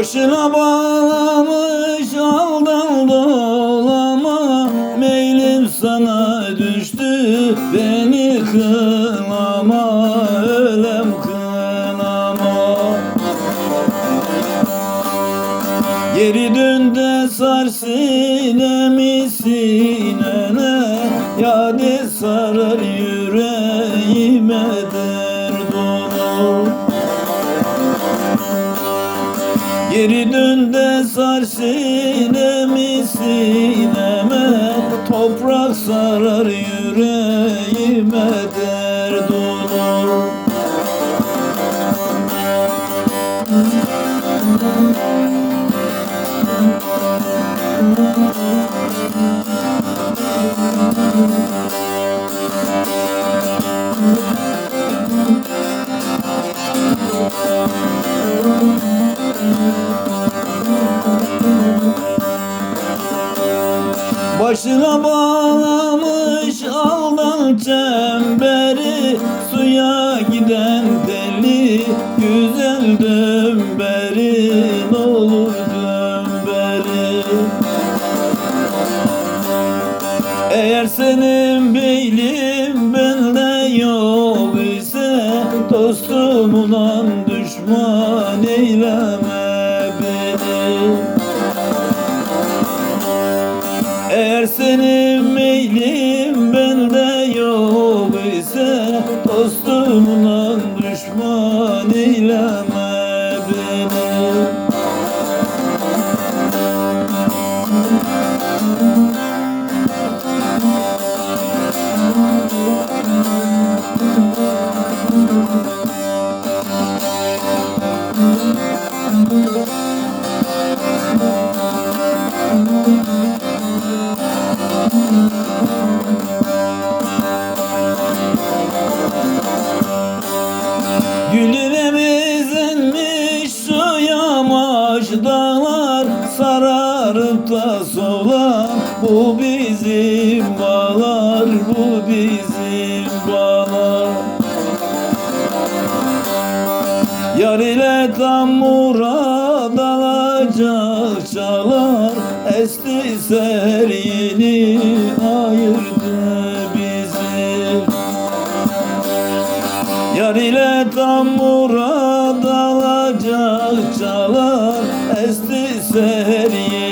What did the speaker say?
Başına bağlamış aldan sana düştü beni kınama Ölem kınama. Geri dön de sar sinemi sinene Yade sarar yüreğime derdunu Geri dön de sar sinemi sineme Toprak sarar yüreğime derdunu Başına bağlamış aldan çemberi Suya giden deli güzel dömberi Ne olur dömberi Eğer senin beylim bende yok ise Dostumla düşman eyleme beni eğer senin meylim bende yok ise Dostumla düşman eyleme beni. Güllerimiz yamaç dağlar Sararıp da sola Bu bizim bağlar Bu bizim bağlar. Yar ile tam murad alacak çalar Esti ser yeni ayırdı bizi. Yar ile tam murad alacak çalar Esti ser